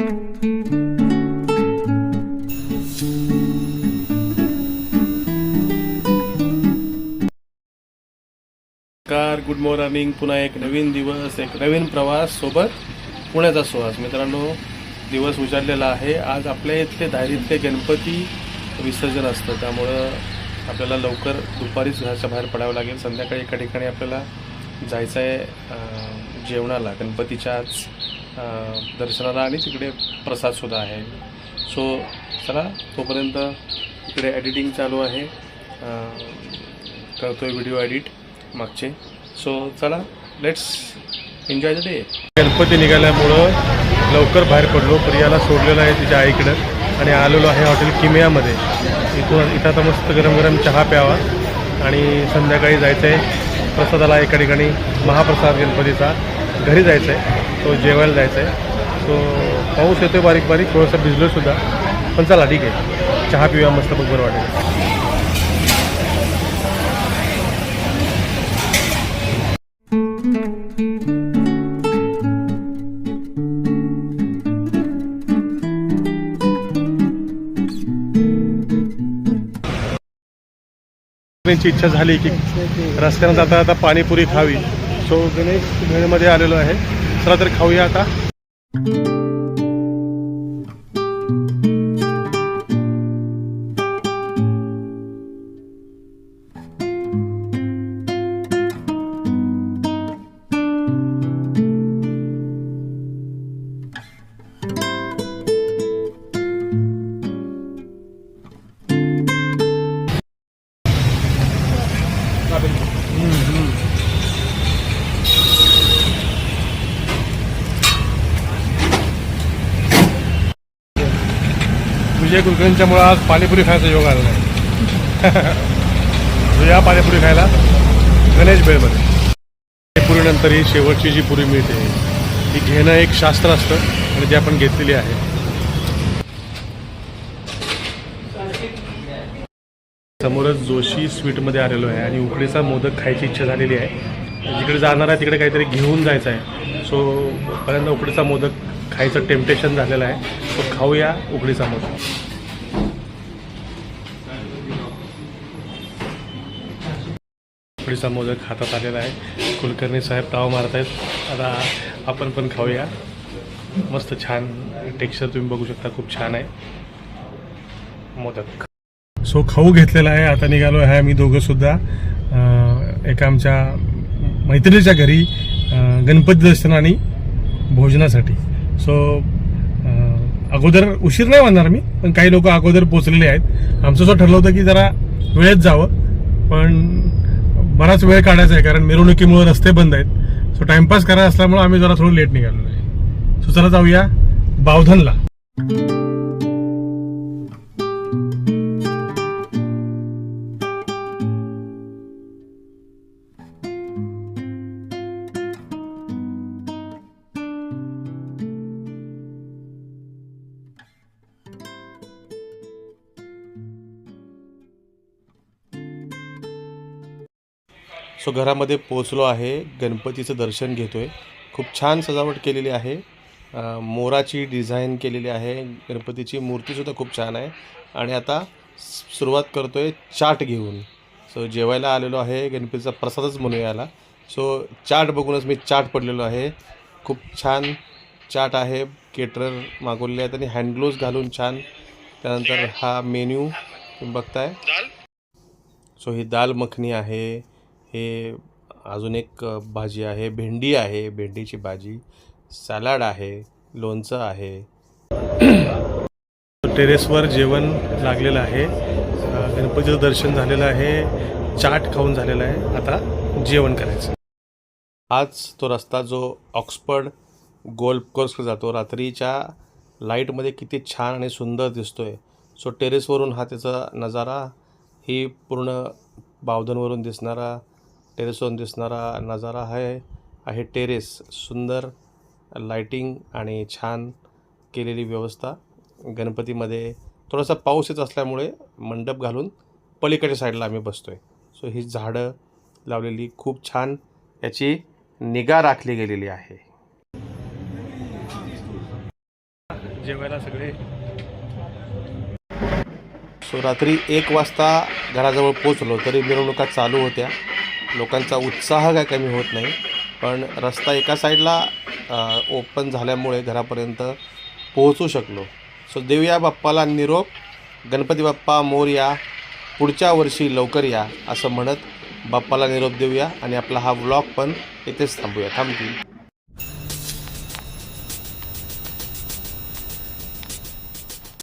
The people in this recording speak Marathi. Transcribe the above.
कार गुड मॉर्निंग पुन्हा एक नवीन दिवस एक नवीन प्रवास सोबत पुण्याचा सुवास. मित्रांनो दिवस उजाडलेला आहे. आज आपल्या इथले दारीतले गणपती विसर्जन असतं. त्यामुळं आपल्याला लवकर दुपारीच घराच्या बाहेर पडावं लागेल. संध्याकाळी एका ठिकाणी आपल्याला जायचं आहे जेवणाला. गणपतीच्याच आज दर्शनाला आणि तिकडे प्रसादसुद्धा आहे. सो चला तोपर्यंत इकडे एडिटिंग चालू आहे. करतो आहे व्हिडिओ एडिट मागचे. सो चला let's enjoy the day Ganpati निघाल्यामुळं लवकर बाहेर पडलो. प्रियाला सोडलेलं आहे तिच्या आईकडं आणि आलेलो आहे हॉटेल किमियामध्ये. इथून इथं आता मस्त गरम गरम चहा प्यावा. आणि संध्याकाळी जायचं आहे प्रसादाला एका ठिकाणी महाप्रसाद गणपतीचा. घरी जायचं आहे तो जेवायला जायचं आहे सो पाऊस येतोय बारीक बारीक थोडंसं भिजलोसुद्धा पण चला ठीक आहे. चहा पिऊया मस्त बघ बरं वाटेल. इच्छा झाली की रस्त्यानं जाता जाता पाणीपुरी खावी. सो गणेश मेळमध्ये आलेलो आहे. चला तर खाऊया आता. विजय कुलकर्णीच्यामुळं आज पाणीपुरी खायचा योग आला नाही. या पाणीपुरी खायला गणेश बेळमध्ये पुरीनंतर ही शेवटची जी पुरी मिळते ती घेणं एक शास्त्र असतं आणि ती आपण घेतलेली आहे. समोरच जोशी स्वीटमध्ये आलेलो आहे आणि उकडीचा मोदक खायची इच्छा झालेली आहे. जिकडे जाणार आहे तिकडे काहीतरी घेऊन जायचं आहे. सो पर्यंत उकडीचा मोदक खायचं टेम्पटेशन झालेलं आहे. तो खाऊया उकडीचा समोसा उकडीचा मोदक हातात आलेला आहे. कुलकर्णी साहेब ताव मारत आहेत. आता आपण पण खाऊया. मस्त छान टेक्स्चर तुम्ही बघू शकता खूप छान आहे. मोदक. सो खाऊ घेतलेला आहे. आता निघालो आहे आम्ही दोघं सुद्धा. एका आमच्या मैत्रिणीच्या घरी गणपती दर्शन आणि भोजनासाठी. सो अगोदर उशीर नाही म्हणणार मी पण काही लोक अगोदर पोचलेले आहेत. आमचं असं ठरलं होतं की जरा वेळेत जावं पण बराच वेळ काढायचा आहे कारण मिरवणुकीमुळे रस्ते बंद आहेत. सो टाइमपास करायला असल्यामुळे आम्ही जरा थोडं लेट निघालो आहे. सो चला जाऊया बावधनला. सो घरामध्ये पोचलो आहे. गणपतीचं दर्शन घेतोय. खूप छान सजावट केलेली आहे. मोराची डिझाईन केलेली आहे. गणपतीची मूर्तीसुद्धा खूप छान आहे. आणि आता सुरुवात करतोय चाट घेऊन. सो जेवायला आलेलो आहे. गणपतीचा प्रसादच म्हणूया याला. सो चाट बघूनच मी चाट पडलेलो आहे. खूप छान चाट आहे. केटरर मागवलेले आहेत आणि हँडग्लोव्स घालून छान. त्यानंतर हा मेन्यू तुम्ही बघताय. सो ही दाल मखनी आहे. हे अजून एक भाजी आहे. भेंडी आहे. भेंडीची भाजी. सॅलाड आहे. लोणचं आहे. टेरेसवर जेवण लागलेलं आहे. गणपतीचं दर्शन झालेलं आहे. चाट खाऊन झालेलं आहे. आता जेवण करायचं. आज तो रस्ता जो ऑक्सफर्ड गोल्फ कोर्सकडे जातो रात्रीच्या लाईटमध्ये किती छान आणि सुंदर दिसतोय. सो टेरेसवरून हा त्याचा नजारा ही पूर्ण बावधनवरून दिसणारा टेरेसवरून दिसणारा नजारा आहे आहे टेरेस सुंदर लाइटिंग आणि छान केलेली व्यवस्था. गणपतीमध्ये थोडासा पाऊस येत असल्यामुळे मंडप घालून पलीकडच्या साईडला आम्ही बसतो आहे सो ही झाडं लावलेली खूप छान याची निगा राखली गेलेली आहे. जेवायला सगळे. सो रात्री एक वाजता घराजवळ पोचलो तरी मिरवणुका चालू होत्या. लोकांचा उत्साह काय कमी होत नाही. पण रस्ता एका साईडला ओपन झाल्यामुळे घरापर्यंत पोहोचू शकलो. सो देऊया बाप्पाला निरोप. गणपती बाप्पा मोर या. पुढच्या वर्षी लवकर या असं म्हणत बाप्पाला निरोप देऊया. आणि आपला हा व्लॉग पण इथेच थांबूया. थांबतील